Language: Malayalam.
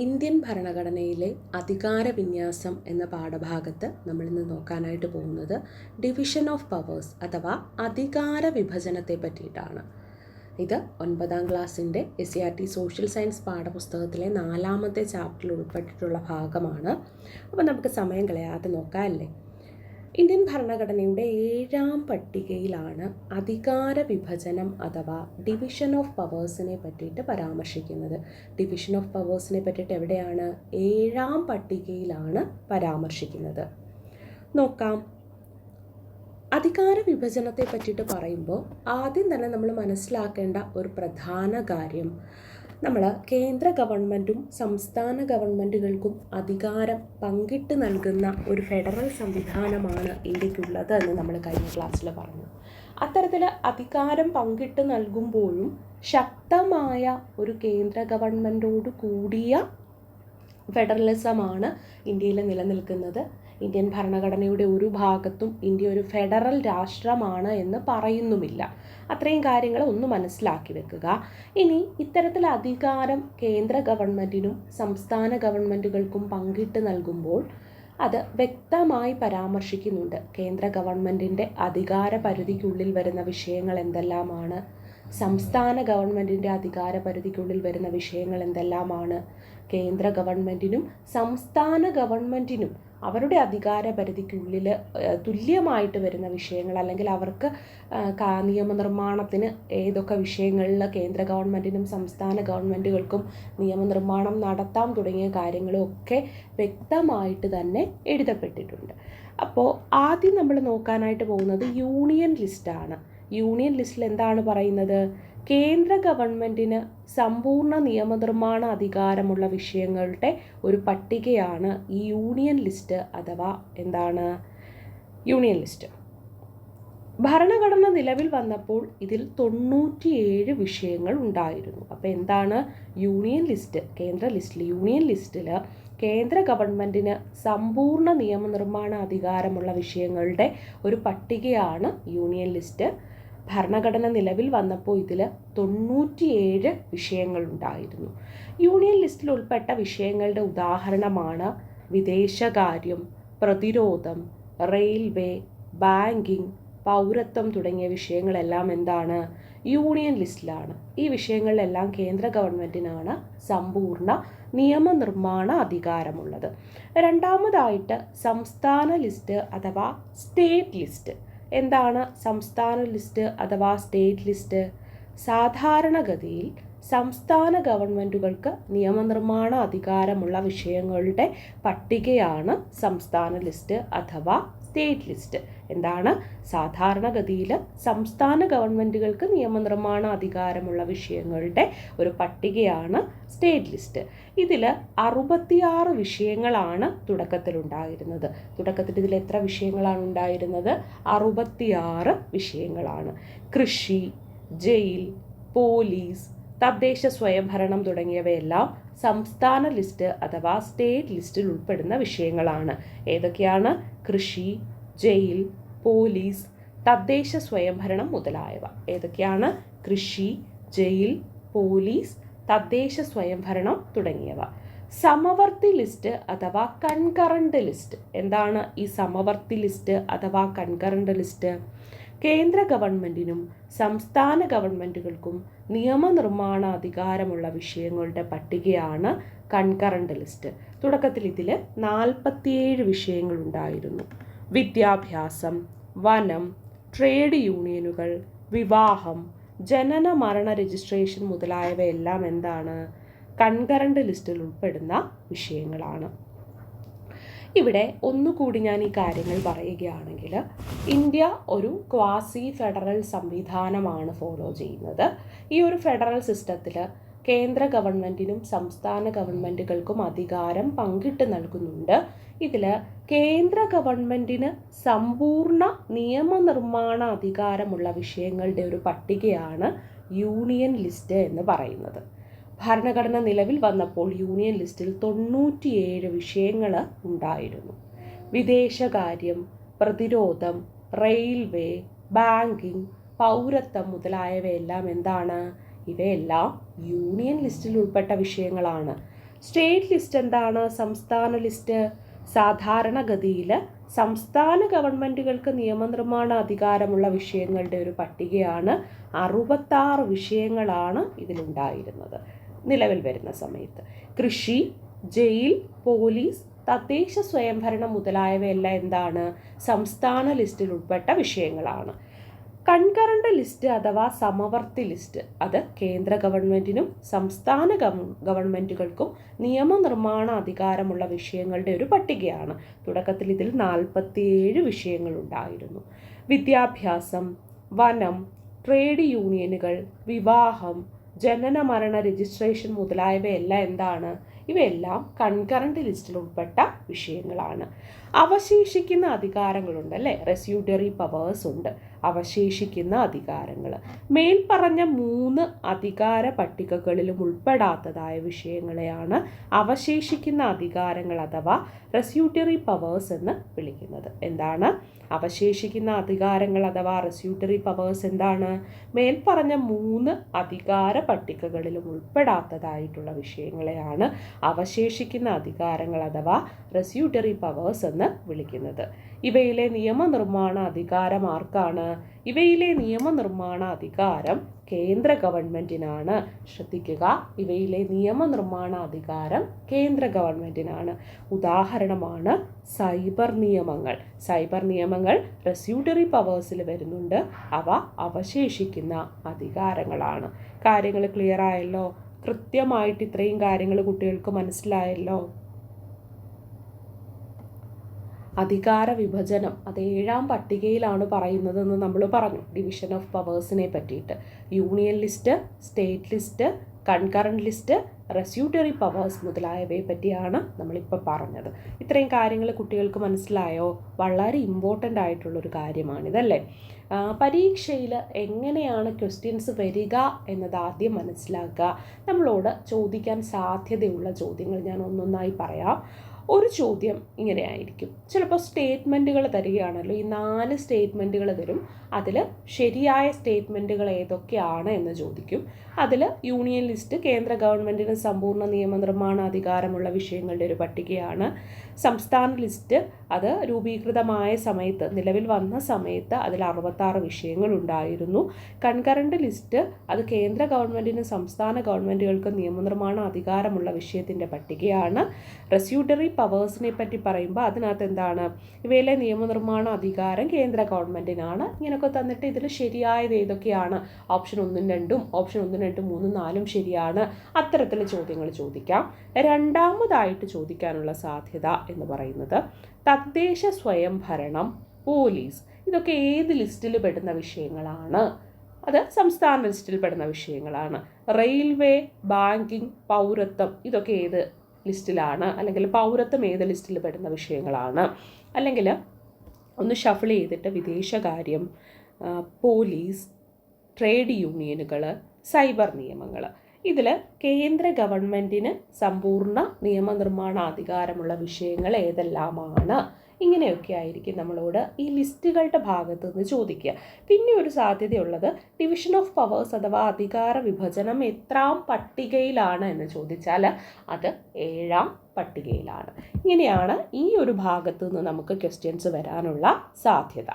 ഇന്ത്യൻ ഭരണഘടനയിലെ അധികാര വിന്യാസം എന്ന പാഠഭാഗത്ത് നമ്മൾ ഇന്ന് നോക്കാനായിട്ട് പോകുന്നത് ഡിവിഷൻ ഓഫ് പവേഴ്സ് അഥവാ അധികാര വിഭജനത്തെ പറ്റിയിട്ടാണ്. ഇത് ഒൻപതാം ക്ലാസ്സിന്റെ S C R T social science പാഠപുസ്തകത്തിലെ നാലാമത്തെ ചാപ്റ്ററിൽ ഉൾപ്പെട്ടിട്ടുള്ള ഭാഗമാണ്. അപ്പോൾ നമുക്ക് സമയം കളയാതെ നോക്കാം അല്ലേ? ഇന്ത്യൻ ഭരണഘടനയുടെ ഏഴാം പട്ടികയിലാണ് അധികാര വിഭജനം അഥവാ ഡിവിഷൻ ഓഫ് പവേഴ്സിനെ പറ്റിയിട്ട് പരാമർശിക്കുന്നത്. ഡിവിഷൻ ഓഫ് പവേഴ്സിനെ പറ്റിയിട്ട് എവിടെയാണ്? ഏഴാം പട്ടികയിലാണ് പരാമർശിക്കുന്നത്. നോക്കാം. അധികാര വിഭജനത്തെ പറ്റിയിട്ട് പറയുമ്പോൾ ആദ്യം തന്നെ നമ്മൾ മനസ്സിലാക്കേണ്ട ഒരു പ്രധാന കാര്യം നമ്മൾ കേന്ദ്ര ഗവൺമെന്റും സംസ്ഥാന ഗവൺമെന്റുകൾക്കും അധികാരം പങ്കിട്ട് നൽകുന്ന ഒരു ഫെഡറൽ സംവിധാനമാണ് ഇന്ത്യക്കുള്ളത് എന്ന് നമ്മൾ കഴിഞ്ഞ ക്ലാസ്സിൽ പറഞ്ഞു. അത്തരത്തിൽ അധികാരം പങ്കിട്ട് നൽകുമ്പോഴും ശക്തമായ ഒരു കേന്ദ്ര ഗവൺമെന്റോട് കൂടിയ ഫെഡറലിസമാണ് ഇന്ത്യയിൽ നിലനിൽക്കുന്നത്. ഇന്ത്യൻ ഭരണഘടനയുടെ ഒരു ഭാഗത്തും ഇന്ത്യ ഒരു ഫെഡറൽ രാഷ്ട്രമാണ് എന്ന് പറയുന്നുമില്ല. അത്രയും കാര്യങ്ങൾ ഒന്ന് മനസ്സിലാക്കി വെക്കുക. ഇനി ഇത്തരത്തിൽ അധികാരം കേന്ദ്ര ഗവൺമെന്റിനും സംസ്ഥാന ഗവൺമെന്റുകൾക്കും പങ്കിട്ട് നൽകുമ്പോൾ അത് വ്യക്തമായി പരാമർശിക്കുന്നുണ്ട്. കേന്ദ്ര ഗവൺമെന്റിന്റെ അധികാര പരിധിക്കുള്ളിൽ വരുന്ന വിഷയങ്ങൾ എന്തെല്ലാമാണ്? സംസ്ഥാന ഗവൺമെന്റിന്റെ അധികാര പരിധിക്കുള്ളിൽ വരുന്ന വിഷയങ്ങൾ എന്തെല്ലാമാണ്? കേന്ദ്ര ഗവൺമെന്റിനും സംസ്ഥാന ഗവൺമെന്റിനും അവരുടെ അധികാര പരിധിക്കുള്ളിൽ തുല്യമായിട്ട് വരുന്ന വിഷയങ്ങൾ അല്ലെങ്കിൽ അവർക്ക് നിയമനിർമ്മാണത്തിന് ഏതൊക്കെ വിഷയങ്ങളിൽ കേന്ദ്ര ഗവൺമെന്റിനും സംസ്ഥാന ഗവൺമെന്റുകൾക്കും നിയമനിർമ്മാണം നടത്താം തുടങ്ങിയ കാര്യങ്ങളൊക്കെ വ്യക്തമായിട്ട് തന്നെ എഴുതപ്പെട്ടിട്ടുണ്ട്. അപ്പോൾ ആദ്യം നമ്മൾ നോക്കാനായിട്ട് പോകുന്നത് യൂണിയൻ ലിസ്റ്റാണ്. യൂണിയൻ ലിസ്റ്റിൽ എന്താണ് പറയുന്നത്? കേന്ദ്ര ഗവൺമെന്റിന് സമ്പൂർണ നിയമനിർമ്മാണ അധികാരമുള്ള വിഷയങ്ങളുടെ ഒരു പട്ടികയാണ് ഈ യൂണിയൻ ലിസ്റ്റ് അഥവാ എന്താണ്? Union list. ഭരണഘടന നിലവിൽ വന്നപ്പോൾ ഇതിൽ തൊണ്ണൂറ്റിയേഴ് വിഷയങ്ങൾ ഉണ്ടായിരുന്നു. അപ്പോൾ എന്താണ്? യൂണിയൻ ലിസ്റ്റ് കേന്ദ്ര ലിസ്റ്റിൽ യൂണിയൻ ലിസ്റ്റിൽ കേന്ദ്ര ഗവൺമെന്റിന് സമ്പൂർണ നിയമനിർമ്മാണ അധികാരമുള്ള വിഷയങ്ങളുടെ ഒരു പട്ടികയാണ് യൂണിയൻ ലിസ്റ്റ്. ഭരണഘടന നിലവിൽ വന്നപ്പോൾ ഇതിൽ തൊണ്ണൂറ്റിയേഴ് വിഷയങ്ങളുണ്ടായിരുന്നു. യൂണിയൻ ലിസ്റ്റിൽ ഉൾപ്പെട്ട വിഷയങ്ങളുടെ ഉദാഹരണമാണ് വിദേശകാര്യം പ്രതിരോധം റെയിൽവേ ബാങ്കിങ് പൗരത്വം തുടങ്ങിയ വിഷയങ്ങളെല്ലാം എന്താണ്? യൂണിയൻ ലിസ്റ്റിലാണ്. ഈ വിഷയങ്ങളിലെല്ലാം കേന്ദ്ര ഗവൺമെന്റിനാണ് സമ്പൂർണ നിയമനിർമ്മാണ അധികാരമുള്ളത്. രണ്ടാമതായിട്ട് സംസ്ഥാന ലിസ്റ്റ് അഥവാ സ്റ്റേറ്റ് ലിസ്റ്റ്. എന്താണ് സംസ്ഥാന ലിസ്റ്റ് അഥവാ സ്റ്റേറ്റ് ലിസ്റ്റ് സാധാരണഗതിയിൽ സംസ്ഥാന ഗവൺമെന്റുകൾക്ക് നിയമനിർമ്മാണ അധികാരമുള്ള വിഷയങ്ങളുടെ പട്ടികയാണ് സംസ്ഥാന ലിസ്റ്റ് അഥവാ സ്റ്റേറ്റ് ലിസ്റ്റ്. എന്താണ്? സാധാരണഗതിയിൽ സംസ്ഥാന ഗവൺമെന്റുകൾക്ക് നിയമനിർമ്മാണ അധികാരമുള്ള വിഷയങ്ങളുടെ ഒരു പട്ടികയാണ് സ്റ്റേറ്റ് ലിസ്റ്റ്. ഇതിൽ അറുപത്തിയാറ് വിഷയങ്ങളാണ് തുടക്കത്തിലുണ്ടായിരുന്നത്. തുടക്കത്തിൽ ഇതിൽ എത്ര വിഷയങ്ങളാണ് ഉണ്ടായിരുന്നത്? അറുപത്തിയാറ് വിഷയങ്ങളാണ്. കൃഷി ജയിൽ പോലീസ് തദ്ദേശ സ്വയംഭരണം തുടങ്ങിയവയെല്ലാം സംസ്ഥാന ലിസ്റ്റ് അഥവാ സ്റ്റേറ്റ് ലിസ്റ്റിൽ ഉൾപ്പെടുന്ന വിഷയങ്ങളാണ്. ഏതൊക്കെയാണ്? കൃഷി ജയിൽ പോലീസ് തദ്ദേശ സ്വയംഭരണം മുതലായവ. ഏതൊക്കെയാണ്? കൃഷി ജയിൽ പോലീസ് തദ്ദേശ സ്വയംഭരണം തുടങ്ങിയവ. സമവർത്തി ലിസ്റ്റ് അഥവാ കൺകറണ്ട് ലിസ്റ്റ്. എന്താണ് ഈ സമവർത്തി ലിസ്റ്റ് അഥവാ കൺകറണ്ട് ലിസ്റ്റ്? കേന്ദ്ര ഗവൺമെന്റിനും സംസ്ഥാന ഗവൺമെന്റുകൾക്കും നിയമനിർമ്മാണ അധികാരമുള്ള വിഷയങ്ങളുടെ പട്ടികയാണ് കൺകറണ്ട് ലിസ്റ്റ്. തുടക്കത്തിൽ ഇതിൽ നാൽപ്പത്തിയേഴ് വിഷയങ്ങളുണ്ടായിരുന്നു. വിദ്യാഭ്യാസം വനം ട്രേഡ് യൂണിയനുകൾ വിവാഹം ജനന മരണ രജിസ്ട്രേഷൻ മുതലായവയെല്ലാം എന്താണ് കൺകറണ്ട് ലിസ്റ്റിൽ ഉൾപ്പെടുന്ന വിഷയങ്ങളാണ്. ഇവിടെ ഒന്നുകൂടി ഞാൻ ഈ കാര്യങ്ങൾ പറയുകയാണെങ്കിൽ ഇന്ത്യ ഒരു ക്വാസി ഫെഡറൽ സംവിധാനമാണ് ഫോളോ ചെയ്യുന്നത്. ഈ ഒരു ഫെഡറൽ സിസ്റ്റത്തിൽ കേന്ദ്ര ഗവൺമെന്റിനും സംസ്ഥാന ഗവൺമെന്റുകൾക്കും അധികാരം പങ്കിട്ട് നൽകുന്നുണ്ട്. ഇതിൽ കേന്ദ്ര ഗവൺമെന്റിന് സമ്പൂർണ നിയമനിർമ്മാണ അധികാരമുള്ള വിഷയങ്ങളുടെ ഒരു പട്ടികയാണ് യൂണിയൻ ലിസ്റ്റ് എന്ന് പറയുന്നത്. ഭരണഘടന നിലവിൽ വന്നപ്പോൾ യൂണിയൻ ലിസ്റ്റിൽ തൊണ്ണൂറ്റിയേഴ് വിഷയങ്ങൾ ഉണ്ടായിരുന്നു. വിദേശകാര്യം പ്രതിരോധം റെയിൽവേ ബാങ്കിങ് പൗരത്വം മുതലായവയെല്ലാം എന്താണ്? ഇവയെല്ലാം യൂണിയൻ ലിസ്റ്റിൽ ഉൾപ്പെട്ട വിഷയങ്ങളാണ്. സ്റ്റേറ്റ് ലിസ്റ്റ് എന്താണ്? സംസ്ഥാന ലിസ്റ്റ്. സാധാരണഗതിയിൽ സംസ്ഥാന ഗവൺമെന്റുകൾക്ക് നിയമനിർമ്മാണ അധികാരമുള്ള വിഷയങ്ങളുടെ ഒരു പട്ടികയാണ് അറുപത്താറ് വിഷയങ്ങളാണ് ഇതിലുണ്ടായിരുന്നത്. നിലവിൽ വരുന്ന സമയത്ത്. കൃഷി ജയിൽ പോലീസ് തദ്ദേശ സ്വയംഭരണം മുതലായവയെല്ലാം എന്താണ്? സംസ്ഥാന ലിസ്റ്റിൽ ഉൾപ്പെട്ട വിഷയങ്ങളാണ്. കൺകറണ്ട് ലിസ്റ്റ് അഥവാ സമവർത്തി ലിസ്റ്റ് അത് കേന്ദ്ര ഗവൺമെന്റിനും സംസ്ഥാന ഗവൺമെന്റുകൾക്കും നിയമനിർമ്മാണ അധികാരമുള്ള വിഷയങ്ങളുടെ ഒരു പട്ടികയാണ്. തുടക്കത്തിൽ ഇതിൽ നാൽപ്പത്തിയേഴ് വിഷയങ്ങളുണ്ടായിരുന്നു വിദ്യാഭ്യാസം വനം ട്രേഡ് യൂണിയനുകൾ വിവാഹം ജനന മരണ രജിസ്ട്രേഷൻ മുതലായവയെല്ലാം എന്താണ്? ഇവയെല്ലാം കൺകറന്റ് ലിസ്റ്റിൽ ഉൾപ്പെട്ട വിഷയങ്ങളാണ്. അവശേഷിക്കുന്ന അധികാരങ്ങളുണ്ട് അല്ലേ? റെസ്യൂഡറി പവേഴ്സ് ഉണ്ട്. അവശേഷിക്കുന്ന അധികാരങ്ങൾ മേൽപ്പറഞ്ഞ മൂന്ന് അധികാര പട്ടികകളിലും ഉൾപ്പെടാത്തതായ വിഷയങ്ങളെയാണ് അവശേഷിക്കുന്ന അധികാരങ്ങൾ അഥവാ റെസ്യൂട്ടറി പവേഴ്സ് എന്ന് വിളിക്കുന്നത്. എന്താണ്? അവശേഷിക്കുന്ന അധികാരങ്ങൾ അഥവാ റെസ്യൂട്ടറി പവേഴ്സ് എന്താണ്? മേൽപ്പറഞ്ഞ മൂന്ന് അധികാര പട്ടികകളിലും ഉൾപ്പെടാത്തതായിട്ടുള്ള വിഷയങ്ങളെയാണ് അവശേഷിക്കുന്ന അധികാരങ്ങൾ അഥവാ റെസ്യൂട്ടറി പവേഴ്സ് എന്ന് വിളിക്കുന്നത്. ഇവയിലെ നിയമനിർമ്മാണ അധികാരം ആർക്കാണ്? ഇവയിലെ നിയമനിർമ്മാണ അധികാരം കേന്ദ്ര ഗവൺമെന്റിനാണ് ശ്രദ്ധിക്കുക ഇവയിലെ നിയമനിർമ്മാണ അധികാരം കേന്ദ്ര ഗവൺമെന്റിനാണ് ഉദാഹരണമാണ് സൈബർ നിയമങ്ങൾ. സൈബർ നിയമങ്ങൾ റെസ്യൂട്ടറി പവേഴ്സിൽ വരുന്നുണ്ട്. അവ അവശേഷിക്കുന്ന അധികാരങ്ങളാണ്. കാര്യങ്ങൾ ക്ലിയർ ആയല്ലോ? കൃത്യമായിട്ട് ഇത്രയും കാര്യങ്ങൾ കുട്ടികൾക്ക് മനസ്സിലായല്ലോ? അധികാര വിഭജനം. അത് ഏഴാം പട്ടികയിലാണ് പറയുന്നതെന്ന് നമ്മൾ പറഞ്ഞു. ഡിവിഷൻ ഓഫ് പവേഴ്സിനെ പറ്റിയിട്ട്. Union list state list concurrent list residuary powers മുതലായവയെ പറ്റിയാണ് നമ്മളിപ്പോൾ പറഞ്ഞത്. ഇത്രയും കാര്യങ്ങൾ കുട്ടികൾക്ക് മനസ്സിലായോ? വളരെ ഇമ്പോർട്ടന്റ് ആയിട്ടുള്ളൊരു കാര്യമാണിതല്ലേ? പരീക്ഷയിൽ എങ്ങനെയാണ് ക്വസ്റ്റ്യൻസ് വരിക എന്നത് ആദ്യം മനസ്സിലാക്കുക. നമ്മളോട് ചോദിക്കാൻ സാധ്യതയുള്ള ചോദ്യങ്ങൾ ഞാൻ ഒന്നൊന്നായി പറയാം. ഒരു ചോദ്യം ഇങ്ങനെ ആയിരിക്കും. ചിലപ്പോൾ സ്റ്റേറ്റ്മെന്റുകൾ തരികയാണല്ലോ ഈ നാല് സ്റ്റേറ്റ്മെന്റുകൾ തരും. അതിൽ ശരിയായ സ്റ്റേറ്റ്മെന്റുകൾ ഏതൊക്കെയാണ് എന്ന് ചോദിക്കും. അതിൽ യൂണിയൻ ലിസ്റ്റ് കേന്ദ്ര ഗവൺമെന്റിന് സമ്പൂർണ നിയമനിർമ്മാണ അധികാരമുള്ള വിഷയങ്ങളുടെ ഒരു പട്ടികയാണ്. സംസ്ഥാന ലിസ്റ്റ് അത് രൂപീകൃതമായ സമയത്ത് നിലവിൽ വന്ന സമയത്ത് അതിൽ അറുപത്താറ് വിഷയങ്ങൾ ഉണ്ടായിരുന്നു. കൺകറന്റ് ലിസ്റ്റ് അത് കേന്ദ്ര ഗവൺമെന്റിന് സംസ്ഥാന ഗവൺമെന്റുകൾക്ക് നിയമനിർമ്മാണ അധികാരമുള്ള വിഷയത്തിന്റെ പട്ടികയാണ്. റെസ്യൂട്ടറി പവേഴ്സിനെ പറ്റി പറയുമ്പോൾ അതിനകത്ത് എന്താണ്? ഇവയിലെ നിയമനിർമ്മാണ അധികാരം കേന്ദ്ര ഗവൺമെന്റിനാണ് ഇങ്ങനെയൊക്കെ തന്നിട്ട് ഇതിൽ ശരിയായത് ഏതൊക്കെയാണ്? ഓപ്ഷൻ ഒന്നും രണ്ടും ഓപ്ഷൻ ഒന്നും രണ്ടും മൂന്നും നാലും ശരിയാണ്. അത്തരത്തിൽ ചോദ്യങ്ങൾ ചോദിക്കാം. രണ്ടാമതായിട്ട് ചോദിക്കാനുള്ള സാധ്യത എന്ന് പറയുന്നത് തദ്ദേശ സ്വയംഭരണം പോലീസ്. ഇതൊക്കെ ഏത് ലിസ്റ്റിൽ പെടുന്ന വിഷയങ്ങളാണ്? അത് സംസ്ഥാന ലിസ്റ്റിൽ പെടുന്ന വിഷയങ്ങളാണ്. റെയിൽവേ ബാങ്കിങ് പൗരത്വം ഇതൊക്കെ ഏത് ലിസ്റ്റിലാണ്. അല്ലെങ്കിൽ പൗരത്വം ഏത് ലിസ്റ്റിൽ പെടുന്ന വിഷയങ്ങളാണ്. അല്ലെങ്കിൽ ഒന്ന് ഷഫിൾ ചെയ്തിട്ട് വിദേശകാര്യം പോലീസ് ട്രേഡ് യൂണിയനുകൾ സൈബർ നിയമങ്ങൾ ഇതിൽ കേന്ദ്ര ഗവൺമെന്റിന് സമ്പൂർണ നിയമനിർമ്മാണ അധികാരമുള്ള വിഷയങ്ങൾ ഏതെല്ലാമാണ്? ഇങ്ങനെയൊക്കെ ആയിരിക്കും നമ്മളോട് ഈ ലിസ്റ്റുകളുടെ ഭാഗത്ത് നിന്ന് ചോദിക്കുക. പിന്നെ ഒരു സാധ്യതയുള്ളത് ഡിവിഷൻ ഓഫ് പവേഴ്സ് അഥവാ അധികാര വിഭജനം എത്രാം പട്ടികയിലാണ് എന്ന് ചോദിച്ചാൽ അത് ഏഴാം പട്ടികയിലാണ്. ഇങ്ങനെയാണ് ഈ ഒരു ഭാഗത്തു നിന്ന് നമുക്ക് ക്വസ്റ്റ്യൻസ് വരാനുള്ള സാധ്യത.